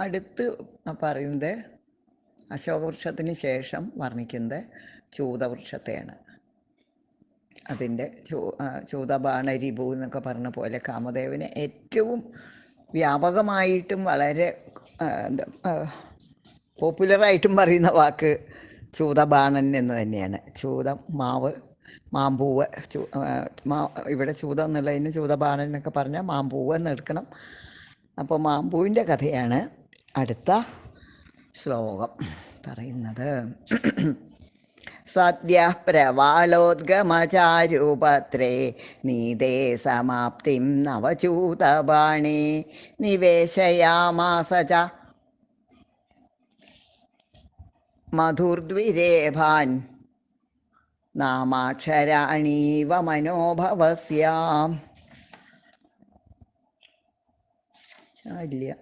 അടുത്ത് പറയുന്നത് അശോകവൃക്ഷത്തിന് ശേഷം വർണിക്കുന്നത് ചൂതവൃക്ഷത്തെയാണ്. അതിന്റെ ചൂ ചൂതബാണ രിപു എന്നൊക്കെ പറഞ്ഞ പോലെ കാമദേവന് ഏറ്റവും വ്യാപകമായിട്ടും വളരെ പോപ്പുലറായിട്ടും പറയുന്ന വാക്ക് ചൂതബാണൻ എന്ന് തന്നെയാണ്. ചൂതം മാവ് മാമ്പൂവ് ചൂ മാ ഇവിടെ ചൂതം എന്നുള്ളതിന് ചൂതബാണൻ എന്നൊക്കെ പറഞ്ഞാൽ മാമ്പൂവ് എന്ന് എടുക്കണം. അപ്പോൾ മാമ്പൂവിന്റെ കഥയാണ് അടുത്ത ശ്ലോകം പറയുന്നത്. സദ്യ പ്രവാളോദ്ഗമചാരുപത്രേ നീതേ സമാപ്തിം നവചൂതപാണി നിവേശയാമാസ മധുർദ്വിരേഭാൻ നാമാക്ഷരാണീവ മനോഭവസ്യാം. ഇല്ല.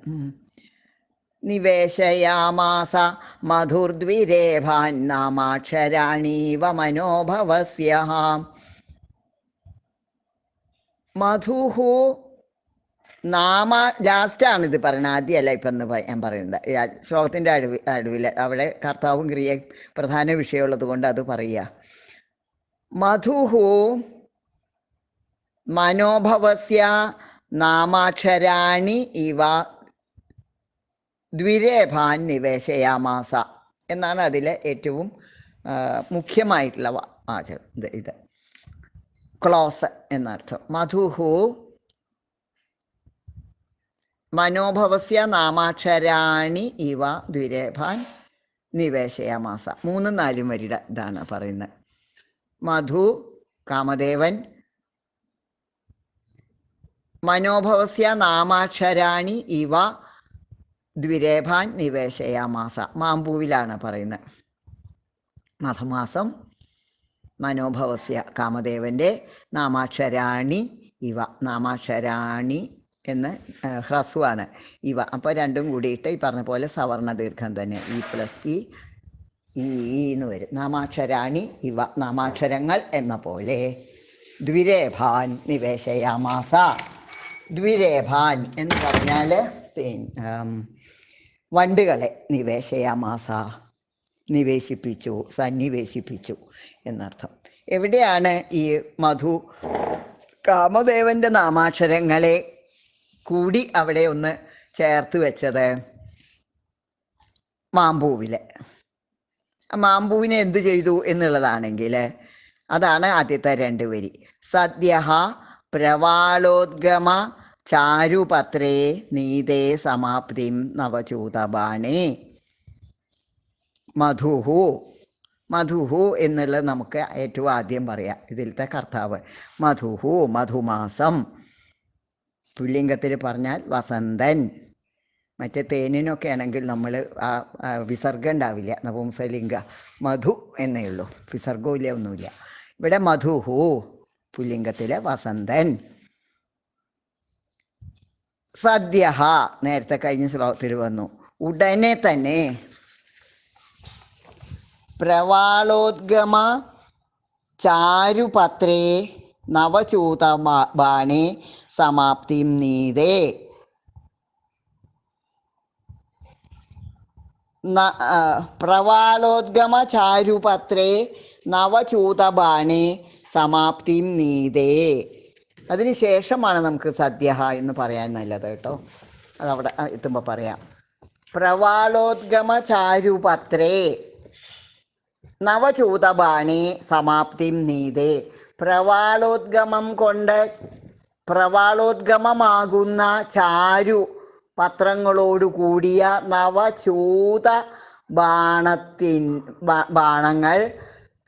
നിവേശയാമാസ മധുർദ്വിരേഭാന്നാമാക്ഷരാണീവ മനോഭവസ്യ മധുഹു നാമ ലാസ്റ്റാണ് ഇത് പറയുന്നത് ആദ്യമല്ല ഇപ്പം ഞാൻ പറയുന്നത്. ശ്ലോകത്തിന്റെ അടുവി അടുവിൽ അവിടെ കർത്താവും ക്രിയയും പ്രധാന വിഷയമുള്ളത് കൊണ്ട് അത് പറയുക. മധുഹു മനോഭവസ്യ നാമാക്ഷരാണി ഇവ ദ്വിരേഭാൻ നിവേശയാമാസ എന്നാണ് അതിലെ ഏറ്റവും മുഖ്യമായിട്ടുള്ള വാചകം. ഇത് ക്ലോസ് എന്നർത്ഥം. മധുഹു മനോഭവസ്യ നാമാക്ഷരാണി ഇവ ദ്വിരേഭാൻ നിവേശയാമാസ. മൂന്നും നാലും വരിയുടെ ഇതാണ് പറയുന്നത്. മധു കാമദേവൻ മനോഭവസ്യ നാമാക്ഷരാണി ഇവ ദ്വിരേഭാൻ നിവേശയാമാസ. മാമ്പൂവിലാണ് പറയുന്നത്. മധമാസം മനോഭവസ്യ കാമദേവന്റെ നാമാക്ഷരാണി ഇവ. നാമാക്ഷരാണി എന്ന് ഹ്രസ്വാണ് ഇവ. അപ്പോൾ രണ്ടും കൂടിയിട്ട് ഈ പറഞ്ഞ പോലെ സവർണ ദീർഘം തന്നെ. ഇ പ്ലസ് ഇ ഈ എന്ന് വരും. നാമാക്ഷരാണി ഇവ നാമാക്ഷരങ്ങൾ എന്ന പോലെ ദ്വിരേഭാൻ നിവേശയാമാസ. ദ്വിരേഭാൻ എന്ന് പറഞ്ഞാൽ പിന്നെ വണ്ടുകളെ നിവേശയാമാസ നിവേശിപ്പിച്ചു സന്നിവേശിപ്പിച്ചു എന്നർത്ഥം. എവിടെയാണ് ഈ മധു കാമദേവന്റെ നാമാക്ഷരങ്ങളെ കൂടി അവിടെ ഒന്ന് ചേർത്ത് വെച്ചത്? മാമ്പൂവിലെ. ആ മാമ്പൂവിനെ എന്ത് ചെയ്തു എന്നുള്ളതാണെങ്കിൽ അതാണ് ആദ്യത്തെ രണ്ട് വരി. സദ്യ പ്രവാളോദ്ഗമ ചാരുപത്രേ നീതേ സമാപ്തിം നവചൂതബാണേ. മധുഹു മധുഹു എന്നുള്ളത് നമുക്ക് ഏറ്റവും ആദ്യം പറയാം. ഇതിലത്തെ കർത്താവ് മധുഹു മധുമാസം. പുല്ലിംഗത്തിൽ പറഞ്ഞാൽ വസന്തൻ. മറ്റേ തേനിനൊക്കെ ആണെങ്കിൽ നമ്മൾ ആ വിസർഗം ഉണ്ടാവില്ല. നപുംസലിംഗ മധു എന്നേ ഉള്ളൂ. വിസർഗവും ഒന്നുമില്ല. ഇവിടെ മധുഹു പുല്ലിംഗത്തിലെ വസന്തൻ. സദ്യ നേരത്തെ കഴിഞ്ഞ ശ്ലോകത്തിൽ വന്നു. ഉടനെ തന്നെ പ്രവാളോദ്ഗമ ചാരുപത്രേ നവചൂതബാണേ സമാപ്തിം നീതേ. പ്രവാളോദ്ഗമ ചാരുപത്രേ നവചൂതബാണേ സമാപ്തിം നീതേ. അതിന് ശേഷമാണ് നമുക്ക് സദ്യ എന്ന് പറയാൻ നല്ലത് കേട്ടോ. അതവിടെ എത്തുമ്പോൾ പറയാം. പ്രവാളോദ്ഗമ ചാരുപത്രേ നവചൂതബാണി സമാപ്തിം നീതേ. പ്രവാളോദ്ഗമം കൊണ്ട് പ്രവാളോദ്ഗമമാകുന്ന ചാരു പത്രങ്ങളോട് കൂടിയ നവചൂത ബാണത്തിൻ ബാണങ്ങൾ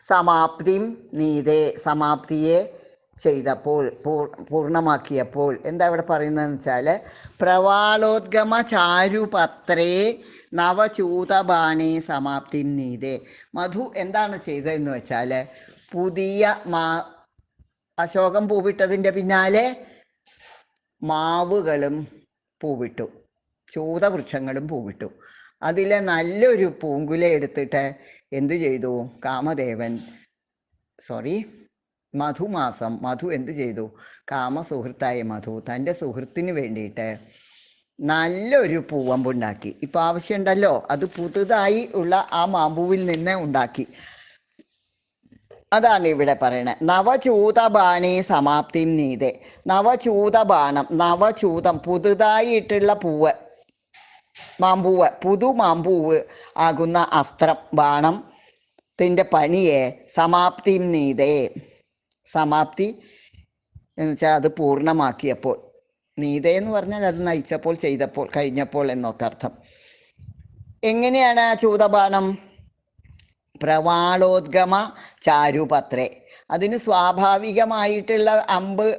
സമാപ്തിം നീതേ. സമാപ്തിയെ ചെയ്തപ്പോൾ പൂർ- പൂർണമാക്കിയപ്പോൾ എന്താ ഇവിടെ പറയുന്നതെന്ന് വെച്ചാൽ പ്രവാളോദ്ഗമ ചാരുപത്രേ നവചൂതബാണേ സമാപ്തി നീതേ. മധു എന്താണ് ചെയ്തതെന്ന് വെച്ചാൽ പുതിയ മാ അശോകം പൂവിട്ടതിന്റെ പിന്നാലെ മാവുകളും പൂവിട്ടു ചൂതവൃക്ഷങ്ങളും പൂവിട്ടു. അതിലെ നല്ലൊരു പൂങ്കുല എടുത്തിട്ട് എന്തു ചെയ്തു? കാമദേവൻ സോറി മധുമാസം മധു എന്ത് ചെയ്തു? കാമസുഹൃത്തായ മധു തന്റെ സുഹൃത്തിന് വേണ്ടിയിട്ട് നല്ലൊരു പൂവമ്പുണ്ടാക്കി. ഇപ്പം ആവശ്യമുണ്ടല്ലോ അത് പുതുതായി ഉള്ള ആ മാമ്പൂവിൽ നിന്ന് ഉണ്ടാക്കി. അതാണ് ഇവിടെ പറയണത് നവചൂതബാണി സമാപ്തി നീതെ. നവചൂതബാണം നവചൂതം പുതുതായിട്ടുള്ള പൂവ് മാമ്പൂവ് പുതു മാമ്പൂവ് ആകുന്ന അസ്ത്രം ബാണം ത്തിന്റെ പണിയെ സമാപ്തി നീതേ. സമാപ്തി എന്ന് വെച്ചാൽ അത് പൂർണമാക്കിയപ്പോൾ. നീതേ എന്ന് പറഞ്ഞാൽ അത് നയിച്ചപ്പോൾ ചെയ്തപ്പോൾ കഴിഞ്ഞപ്പോൾ എന്നൊക്കെ അർത്ഥം. എങ്ങനെയാണ് ആ ചൂതബാണം പ്രവാളോദ്ഗമ ചാരുപത്രേ. അതിന് സ്വാഭാവികമായിട്ടുള്ള അമ്പ്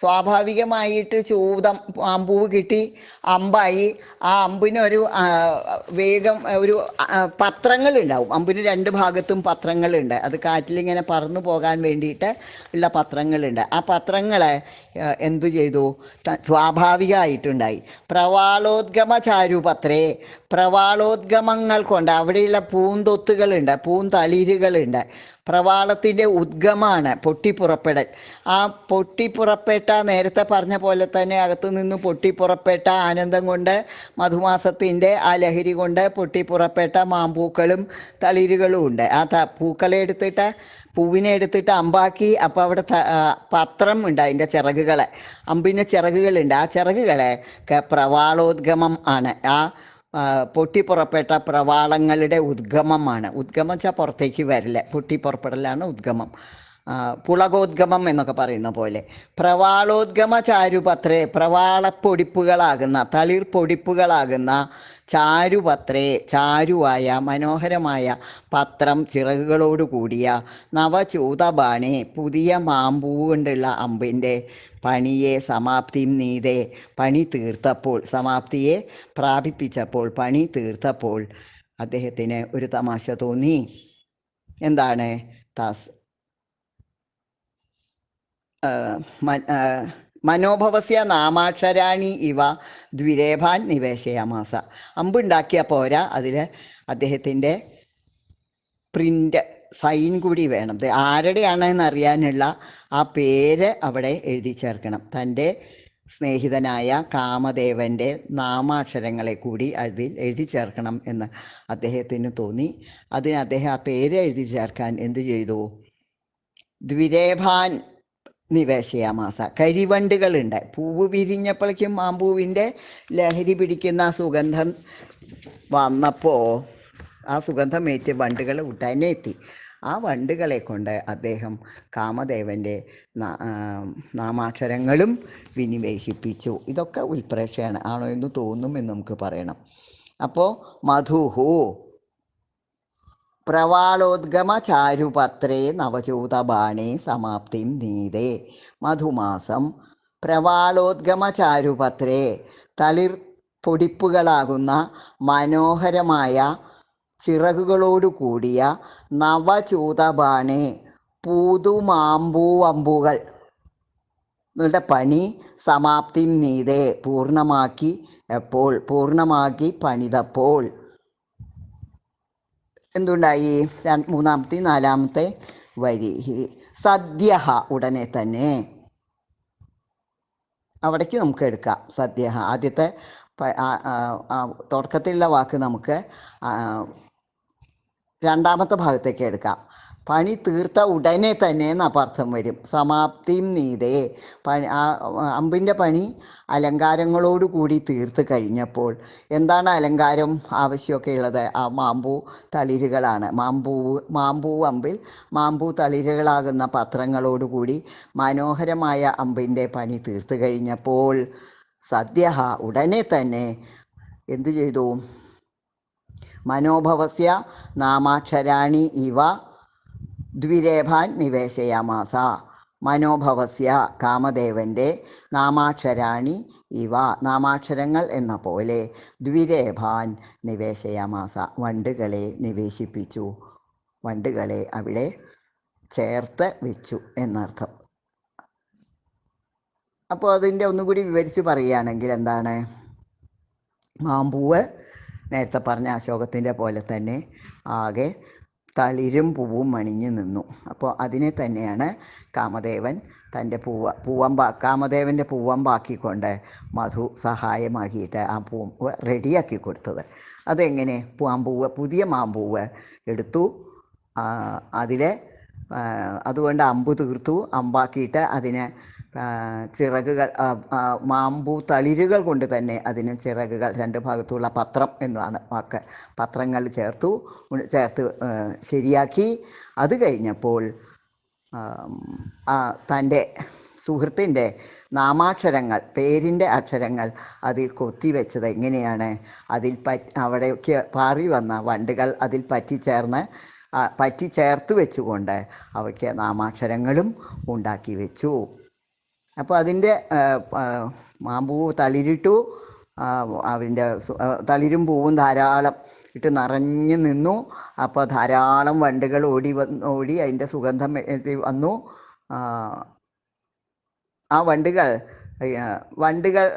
സ്വാഭാവികമായിട്ട് ചൂതം അമ്പൂവ് കിട്ടി അമ്പായി. ആ അമ്പിനൊരു വേഗം ഒരു പത്രങ്ങളുണ്ടാവും. അമ്പിന് രണ്ട് ഭാഗത്തും പത്രങ്ങളുണ്ട്. അത് കാറ്റിലിങ്ങനെ പറന്നു പോകാൻ വേണ്ടിയിട്ട് ഉള്ള പത്രങ്ങളുണ്ട്. ആ പത്രങ്ങളെ എന്തു ചെയ്തു? സ്വാഭാവികമായിട്ടുണ്ടായി. പ്രവാളോദ്ഗമ ചാരുപത്രേ പ്രവാളോദ്ഗമങ്ങൾ കൊണ്ട് അവിടെയുള്ള പൂന്തൊത്തുകളുണ്ട് പൂന്തളിരുകളുണ്ട്. പ്രവാളത്തിന്റെ ഉദ്ഗമാണ് പൊട്ടിപ്പുറപ്പെടൽ. ആ പൊട്ടിപ്പുറപ്പെട്ട നേരത്തെ പറഞ്ഞ പോലെ തന്നെ അകത്തു നിന്ന് പൊട്ടിപ്പുറപ്പെട്ട ആനന്ദം കൊണ്ട് മധുമാസത്തിന്റെ ആ ലഹരി കൊണ്ട് പൊട്ടിപ്പുറപ്പെട്ട മാമ്പൂക്കളും തളിരുകളും ഉണ്ട്. ആ ത പൂക്കളെ എടുത്തിട്ട് പൂവിനെ എടുത്തിട്ട് അമ്പാക്കി അപ്പോൾ അവിടെ പത്രം ഉണ്ട് അതിന്റെ ചിറകുകളെ. അമ്പിന്റെ ചിറകുകളുണ്ട്. ആ ചിറകുകളെ പ്രവാളോദ്ഗമം ആണ്. ആ, പൊട്ടിപ്പുറപ്പെട്ട പ്രവാളങ്ങളുടെ ഉദ്ഗമമാണ്. ഉദ്ഗമം വെച്ചാൽ പുറത്തേക്ക് വരില്ല പൊട്ടിപ്പുറപ്പെടലാണ് ഉദ്ഗമം. പുളകോദ്ഗമം എന്നൊക്കെ പറയുന്ന പോലെ. പ്രവാളോദ്ഗമ ചാരുപത്രേ പ്രവാളപ്പൊടിപ്പുകളാകുന്ന തളിർ പൊടിപ്പുകളാകുന്ന ചാരുപത്രേ ചാരുവായ മനോഹരമായ പത്രം ചിറകുകളോട് കൂടിയ നവചൂതബാണെ പുതിയ മാമ്പൂ കൊണ്ടുള്ള അമ്പിന്റെ പണിയെ സമാപ്തിയും നീതെ. പണി തീർത്തപ്പോൾ സമാപ്തിയെ പ്രാപിപ്പിച്ചപ്പോൾ പണി തീർത്തപ്പോൾ അദ്ദേഹത്തിന് ഒരു തമാശ തോന്നി. എന്താണ്? തസ് മനോഭവസ്യ നാമാക്ഷരാണി ഇവ. ദ്വിരേഭാൻ നിവേശയാമാസ. അമ്പുണ്ടാക്കിയ പോരാ. അതിൽ അദ്ദേഹത്തിന്റെ പ്രിന്റ് സൈൻ കൂടി വേണം. ആരുടെയാണെന്ന് അറിയാനുള്ള ആ പേര് അവിടെ എഴുതി ചേർക്കണം. തന്റെ സ്നേഹിതനായ കാമദേവന്റെ നാമാക്ഷരങ്ങളെ കൂടി അതിൽ എഴുതി ചേർക്കണം എന്ന് അദ്ദേഹത്തിന് തോന്നി. അതിന് അദ്ദേഹം ആ പേര് എഴുതി ചേർക്കാൻ എന്തു ചെയ്തു? ദ്വിരേഭാൻ നിവേശയാമാസ. കരിവണ്ടുകളുണ്ട്. പൂവ് വിരിഞ്ഞപ്പോഴേക്കും മാമ്പൂവിന്റെ ലഹരി പിടിക്കുന്ന സുഗന്ധം വന്നപ്പോൾ ആ സുഗന്ധമേറ്റ് വണ്ടുകൾ ഉടനെ എത്തി. ആ വണ്ടുകളെ കൊണ്ട് അദ്ദേഹം കാമദേവന്റെ നാമാക്ഷരങ്ങളും വിനിവേശിപ്പിച്ചു. ഇതൊക്കെ ഉൽപ്രേക്ഷയാണ്. ആണോ എന്ന് തോന്നുമെന്ന് നമുക്ക് പറയണം. അപ്പോൾ മധുഹു പ്രവാളോദ്ഗമ ചാരുപത്രേ നവചൂതബാണേ സമാപ്തിം നീതേ. മധുമാസം പ്രവാളോദ്ഗമ ചാരുപത്രേ തളിർ പൊടിപ്പുകളാകുന്ന മനോഹരമായ ചിറകുകളോടു കൂടിയ നവചൂതബാണേ പൂതുമാമ്പൂവമ്പുകൾ നിങ്ങളുടെ പണി സമാപ്തി നീതേ. പൂർണമാക്കി എപ്പോൾ? പൂർണമാക്കി പണിതപ്പോൾ. എന്തുണ്ടായി? മൂന്നാമത്തെ നാലാമത്തെ വരി. സദ്യ ഉടനെ തന്നെ. അവിടേക്ക് നമുക്ക് എടുക്കാം. സദ്യ ആദ്യത്തെ തുടക്കത്തിലുള്ള വാക്ക് നമുക്ക് രണ്ടാമത്തെ ഭാഗത്തേക്ക് എടുക്കാം. പണി തീർത്ത ഉടനെ തന്നെ എന്നപ്പർത്ഥം വരും. സമാപ്തിയും നീതേ. പണി ആ അമ്പിന്റെ പണി അലങ്കാരങ്ങളോട് കൂടി തീർത്ത് കഴിഞ്ഞപ്പോൾ എന്താണ് അലങ്കാരം ആവശ്യമൊക്കെ ഉള്ളത്? ആ മാമ്പൂ തളിരുകളാണ്. മാമ്പൂ മാമ്പൂ അമ്പിൽ മാമ്പൂ തളിരുകളാകുന്ന പത്രങ്ങളോടുകൂടി മനോഹരമായ അമ്പിന്റെ പണി തീർത്ത് കഴിഞ്ഞപ്പോൾ സദ്യ ഉടനെ തന്നെ എന്തു ചെയ്തു? മനോഭവസ്യ നാമാക്ഷരാണി ഇവ ദ്വിരേഭാൻ നിവേശയാമാസ മനോഭവസ്യ കാമദേവന്റെ നാമാക്ഷരാണി ഇവ. നാമാക്ഷരങ്ങൾ എന്ന പോലെ ദ്വിരേഭാൻ നിവേശയാമാസ. വണ്ടുകളെ നിവേശിപ്പിച്ചു. വണ്ടുകളെ അവിടെ ചേർത്ത് വെച്ചു എന്നർത്ഥം. അപ്പോൾ അതിന്റെ ഒന്നുകൂടി വിവരിച്ച് പറയുകയാണെങ്കിൽ എന്താണ്? മാമ്പൂവ് നേരത്തെ പറഞ്ഞ അശോകത്തിന്റെ പോലെ തന്നെ ആകെ തളിരും പൂവും മണിഞ്ഞു നിന്നു. അപ്പോൾ അതിനെ തന്നെയാണ് കാമദേവൻ തന്റെ പൂവ പൂവമ്പ കാമദേവന്റെ പൂവമ്പാക്കിക്കൊണ്ട് മധു സഹായമാക്കിയിട്ട് ആ പൂ റെഡിയാക്കി കൊടുത്തത്. അതെങ്ങനെ? പൂവാമ്പൂവ് പുതിയ മാമ്പൂവ് എടുത്തു. അതിലെ അതുകൊണ്ട് അമ്പ് തീർത്തു. അമ്പാക്കിയിട്ട് അതിന് ചിറകുകൾ മാമ്പൂ തളിരുകൾ കൊണ്ട് തന്നെ അതിന് ചിറകുകൾ രണ്ട് ഭാഗത്തുള്ള പത്രം എന്നാണ് വാക്ക്. പത്രങ്ങൾ ചേർത്തു ചേർത്ത് ശരിയാക്കി. അത് കഴിഞ്ഞപ്പോൾ തന്റെ സുഹൃത്തിന്റെ നാമാക്ഷരങ്ങൾ പേരിന്റെ അക്ഷരങ്ങൾ അതിൽ കൊത്തി കൊത്തിവെച്ചത് എങ്ങനെയാണ്? അതിൽ പറ്റ് അവിടേക്ക് പാറി വന്ന വണ്ടുകൾ അതിൽ പറ്റിച്ചേർന്ന് പറ്റി പറ്റിച്ചേർത്ത് വെച്ചുകൊണ്ട് അവയ്ക്ക് നാമാക്ഷരങ്ങളും ഉണ്ടാക്കി വെച്ചു. അപ്പോൾ അതിന്റെ മാമ്പൂ തളിരിട്ടു. അതിന്റെ തളിരും പൂവും ധാരാളം ഇട്ട് നിറഞ്ഞു നിന്നു. അപ്പോൾ ധാരാളം വണ്ടുകൾ ഓടി വന്ന് ഓടി അതിന്റെ സുഗന്ധം വന്നു. ആ, വണ്ടുകൾ വണ്ടുകൾ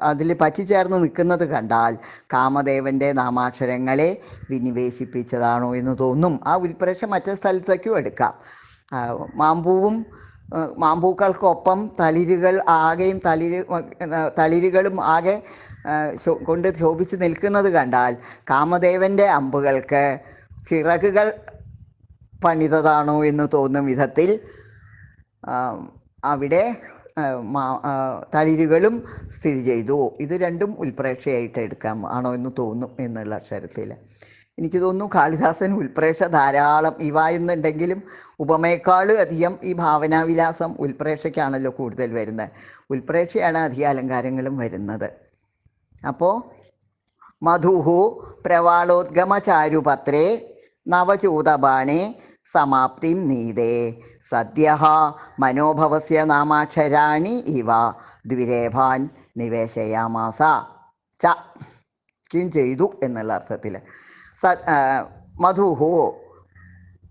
അതിൽ പറ്റിച്ചേർന്ന് നിൽക്കുന്നത് കണ്ടാൽ കാമദേവന്റെ നാമാക്ഷരങ്ങളെ വിനിവേശിപ്പിച്ചതാണോ എന്ന് തോന്നും. ആ ഉൽപ്രേക്ഷ മറ്റു സ്ഥലത്തേക്കും എടുക്കാം. മാമ്പൂവും മാമ്പൂക്കൾക്കൊപ്പം തളിരുകൾ ആകെയും തളിര് തളിരുകളും ആകെ കൊണ്ട് ശോഭിച്ച് നിൽക്കുന്നത് കണ്ടാൽ കാമദേവന്റെ അമ്പുകൾക്ക് ചിറകുകൾ പണിതതാണോ എന്ന് തോന്നും വിധത്തിൽ അവിടെ തളിരുകളും സ്ഥിതി ചെയ്തു. ഇത് രണ്ടും ഉൽപ്രേക്ഷയായിട്ട് എടുക്കാം. ആണോ എന്ന് തോന്നും എന്നുള്ള അക്ഷരത്തിൽ. എനിക്ക് തോന്നുന്നു കാളിദാസൻ ഉൽപ്രേക്ഷ ധാരാളം ഇവ എന്നുണ്ടെങ്കിലും ഉപമയേക്കാളും അധികം ഈ ഭാവനാവിലാസം ഉൽപ്രേക്ഷയ്ക്കാണല്ലോ കൂടുതൽ വരുന്നത്. ഉൽപ്രേക്ഷയാണ് അധിക അലങ്കാരങ്ങളും വരുന്നത്. അപ്പോൾ മധുഹു പ്രവാളോദ്ഗമചാരുപത്രേ നവചൂതബാണേ സമാപ്തിം നീതേ. സദ്യ മനോഭവസ്യ നാമാക്ഷരാണി ഇവ. ദ്വിരേഭാൻ നിവേശയാമാസ. ച. ചെയ്തു എന്നുള്ള അർത്ഥത്തിൽ സ മധുഹു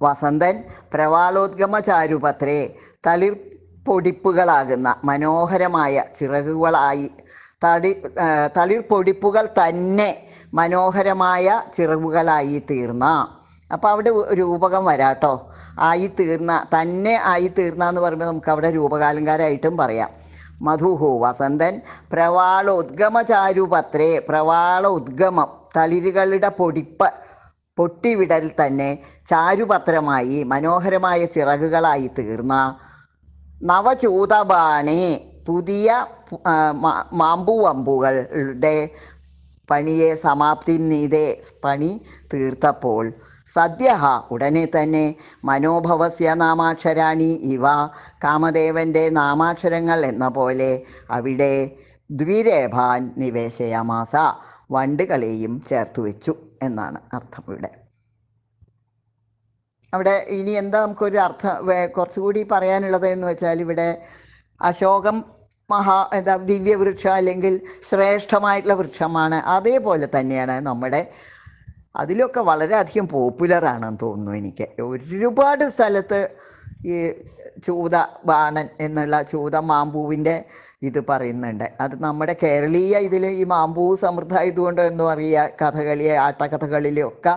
വസന്തൻ പ്രവാളോദ്ഗമചാരുപത്രേ തളിർ പൊടിപ്പുകളാകുന്ന മനോഹരമായ ചിറകുകളായി തളി തളിർപ്പൊടിപ്പുകൾ തളിർ പൊടിപ്പുകൾ തന്നെ മനോഹരമായ ചിറകുകളായി തീർന്ന. അപ്പോൾ അവിടെ രൂപകം വരാട്ടോ. ആയി തീർന്ന തന്നെ ആയി തീർന്ന എന്ന് പറയുമ്പോൾ നമുക്ക് അവിടെ രൂപകാലങ്കാരമായിട്ടും പറയാം. മധുഹു വസന്തൻ പ്രവാള ഉദ്ഗമ ചാരുപത്രേ പ്രവാള ഉദ്ഗമം തളിരുകളുടെ പൊടിപ്പ് പൊട്ടിവിടൽ തന്നെ ചാരുപത്രമായി മനോഹരമായ ചിറകുകളായി തീർന്ന നവചൂതബാണി പുതിയ മാമ്പുവമ്പുകളുടെ പണിയെ സമാപ്തി നീതേ പണി തീർത്തപ്പോൾ സദ്യ ഉടനെ തന്നെ മനോഭവസ്യ നാമാക്ഷരാണി ഇവ. കാമദേവന്റെ നാമാക്ഷരങ്ങൾ എന്ന പോലെ അവിടെ ദ്വിരേഭാൻ നിവേശയാമാസ. വണ്ടുകളെയും ചേർത്തു വെച്ചു എന്നാണ് അർത്ഥം ഇവിടെ. അവിടെ ഇനി എന്താ നമുക്കൊരു അർത്ഥം കുറച്ചുകൂടി പറയാനുള്ളത് എന്ന് വെച്ചാൽ ഇവിടെ അശോകം മഹാ എന്താ ദിവ്യവൃക്ഷം അല്ലെങ്കിൽ ശ്രേഷ്ഠമായിട്ടുള്ള വൃക്ഷമാണ്. അതേപോലെ തന്നെയാണ് നമ്മുടെ അതിലൊക്കെ വളരെയധികം പോപ്പുലറാണെന്ന് തോന്നുന്നു എനിക്ക്. ഒരുപാട് സ്ഥലത്ത് ഈ ചൂത ബാണൻ എന്നുള്ള ചൂത മാമ്പൂവിന്റെ ഇത് പറയുന്നുണ്ട്. അത് നമ്മുടെ കേരളീയ ഇതിൽ ഈ മാമ്പൂ സമൃദ്ധമായതുകൊണ്ട് എന്ന് പറയുക കഥകളി ആട്ടക്കഥകളിലൊക്കെ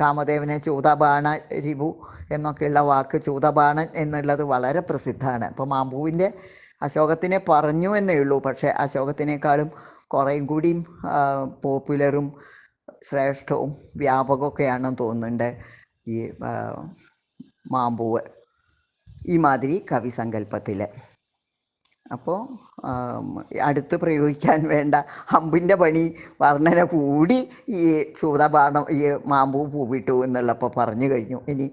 കാമദേവനെ ചൂതബാണ രിപു എന്നൊക്കെയുള്ള വാക്ക് ചൂതബാണൻ എന്നുള്ളത് വളരെ പ്രസിദ്ധമാണ്. അപ്പോൾ മാമ്പൂവിന്റെ അശോകത്തിനെ പറഞ്ഞു എന്നേ ഉള്ളൂ. പക്ഷേ അശോകത്തിനേക്കാളും കുറേയും കൂടിയും പോപ്പുലറും ശ്രേഷ്ഠവും വ്യാപകമൊക്കെയാണെന്ന് തോന്നുന്നുണ്ട് ഈ മാമ്പൂവ്. ഈ മാതിരി കവിസങ്കല്പത്തിൽ അപ്പോൾ അടുത്ത് പ്രയോഗിക്കാൻ വേണ്ട അമ്പിന്റെ പണി വർണന കൂടി ഈ ചൂതബാണം ഈ മാമ്പൂ പൂവിട്ടു എന്നുള്ളപ്പോൾ പറഞ്ഞു കഴിഞ്ഞു. ഇനി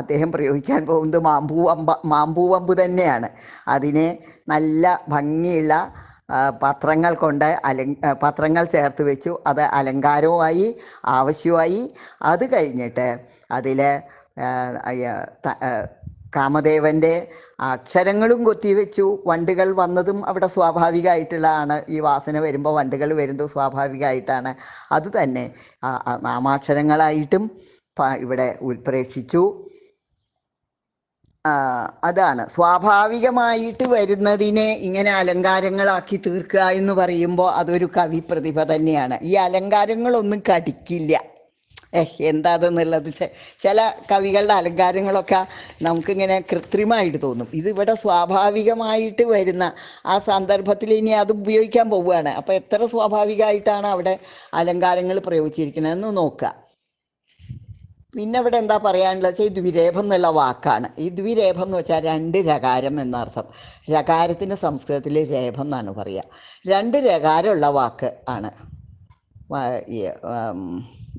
അദ്ദേഹം പ്രയോഗിക്കാൻ പോകുന്നത് മാമ്പൂ അമ്പ മാമ്പൂ അമ്പ് തന്നെയാണ്. അതിനെ നല്ല ഭംഗിയുള്ള പത്രങ്ങൾ കൊണ്ട് അല പത്രങ്ങൾ ചേർത്ത് വെച്ചു. അത് അലങ്കാരവുമായി ആവശ്യമായി അത് കഴിഞ്ഞിട്ട് അതിൽ കാമദേവന്റെ അക്ഷരങ്ങളും കൊത്തിവെച്ചു. വണ്ടുകൾ വന്നതും അവിടെ സ്വാഭാവികമായിട്ടുള്ളതാണ്. ഈ വാസന വരുമ്പോൾ വണ്ടുകൾ വരുന്നത് സ്വാഭാവികമായിട്ടാണ്. അത് തന്നെ. നാമാക്ഷരങ്ങളായിട്ടും ഇവിടെ ഉൽപ്രേക്ഷിച്ചു അതാണ്. സ്വാഭാവികമായിട്ട് വരുന്നതിനെ ഇങ്ങനെ അലങ്കാരങ്ങളാക്കി തീർക്കുക എന്ന് പറയുമ്പോൾ അതൊരു കവി പ്രതിഭ തന്നെയാണ്. ഈ അലങ്കാരങ്ങളൊന്നും കടിക്കില്ല. ഏഹ് എന്താ അതെന്നുള്ളത് ചെ- ചില കവികളുടെ അലങ്കാരങ്ങളൊക്കെ നമുക്കിങ്ങനെ കൃത്രിമമായിട്ട് തോന്നും. ഇത് ഇവിടെ സ്വാഭാവികമായിട്ട് വരുന്ന ആ സന്ദർഭത്തിൽ ഇനി അത് ഉപയോഗിക്കാൻ പോവുകയാണ്. അപ്പം എത്ര സ്വാഭാവികമായിട്ടാണ് അവിടെ അലങ്കാരങ്ങൾ പ്രയോഗിച്ചിരിക്കണതെന്ന് നോക്കുക. പിന്നെ ഇവിടെ എന്താ പറയാനുള്ളത് വെച്ചാൽ ദ്വിരേഭം എന്നുള്ള വാക്കാണ്. ഈ ദ്വിരേഭം എന്ന് വെച്ചാൽ രണ്ട് രകാരം എന്നർത്ഥം. രകാരത്തിന് സംസ്കൃതത്തിൽ രേഭം എന്നാണ് പറയുക. രണ്ട് രകാരമുള്ള വാക്ക് ആണ്.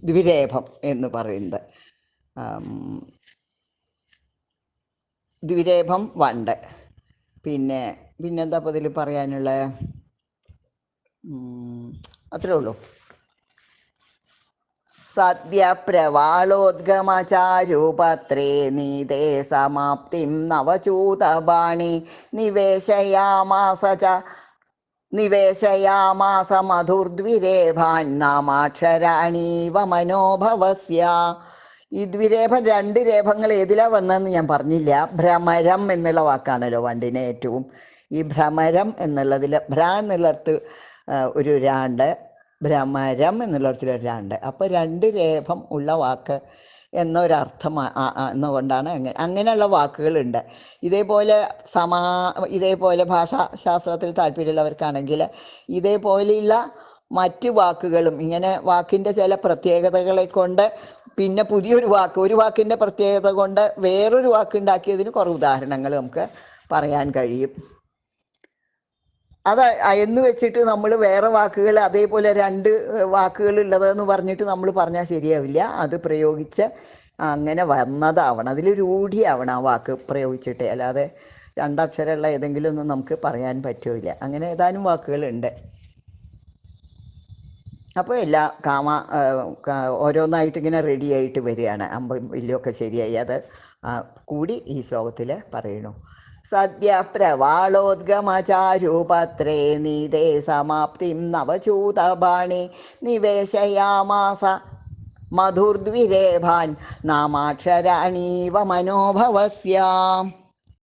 ദ്വിരേഭം എന്ന് പറയുന്നത്. ദ്വിരേഭം വണ്ട്. പിന്നെ പിന്നെന്താ അപ്പോൾ ഇതിൽ പറയാനുള്ള? അത്രേ ഉള്ളൂ. സദ്യപ്രവാളോദ്ഗമചാരുപത്രേ നീതേ സമാപ്തിം നവചൂതബാണി നിവേശയാമാസ ച നിവേശയാമാസ മധുർദ്വിരേഭാൻ നാമാക്ഷരാണീവ മനോഭവസ്യ. ഈ ദ്വിരേഭം രണ്ട് രേഭങ്ങൾ ഏതിലാ വന്നതെന്ന് ഞാൻ പറഞ്ഞില്ല. ഭ്രമരം എന്നുള്ള വാക്കാണല്ലോ വണ്ടിനെ ഏറ്റവും. ഈ ഭ്രമരം എന്നുള്ളതിൽ ഭ്ര എന്നുള്ളിടത്ത് ഒരു രാണ്ട് ഭ്രമരം എന്നുള്ളിടത്തിൽ ഒരു രാണ്ട് അപ്പോൾ രണ്ട് രേഭം ഉള്ള വാക്ക് എന്നൊരർത്ഥം എന്നുകൊണ്ടാണ് അങ്ങനെ അങ്ങനെയുള്ള വാക്കുകളുണ്ട്. ഇതേപോലെ സമാ ഇതേപോലെ ഭാഷാശാസ്ത്രത്തിൽ താല്പര്യമുള്ളവർക്കാണെങ്കിൽ ഇതേപോലെയുള്ള മറ്റു വാക്കുകളും ഇങ്ങനെ വാക്കിന്റെ ചില പ്രത്യേകതകളെ കൊണ്ട് പിന്നെ പുതിയൊരു വാക്ക് ഒരു വാക്കിന്റെ പ്രത്യേകത കൊണ്ട് വേറൊരു വാക്ക് ഉണ്ടാക്കിയതിന് കുറേ ഉദാഹരണങ്ങൾ നമുക്ക് പറയാൻ കഴിയും. അത് എന്ന് വെച്ചിട്ട് നമ്മൾ വേറെ വാക്കുകൾ അതേപോലെ രണ്ട് വാക്കുകൾ ഉള്ളതെന്ന് പറഞ്ഞിട്ട് നമ്മൾ പറഞ്ഞാൽ ശരിയാവില്ല. അത് പ്രയോഗിച്ച അങ്ങനെ വന്നതാവണം. അതിൽ രൂഢിയാവണം ആ വാക്ക് പ്രയോഗിച്ചിട്ട്. അല്ലാതെ രണ്ടക്ഷരമുള്ള ഏതെങ്കിലും ഒന്നും നമുക്ക് പറയാൻ പറ്റില്ല. അങ്ങനെ ഏതാനും വാക്കുകളുണ്ട്. അപ്പോൾ എല്ലാ കാമ ഓരോന്നായിട്ട് ഇങ്ങനെ റെഡി ആയിട്ട് വരികയാണ്. അമ്പും വില്ലുമൊക്കെ ശരിയായി. അത് കൂടി ഈ ശ്ലോകത്തിൽ പറയുന്നു സദ്യ പ്രവാളോദ്ഗമചാരുപത്രേ നീതേ സമാപ്തിം നവചൂതബാണി നിവേശയാമാസ മധുർദ്വിരേഭാൻ നാമാക്ഷരാണീവ മനോഭവസ്യാം.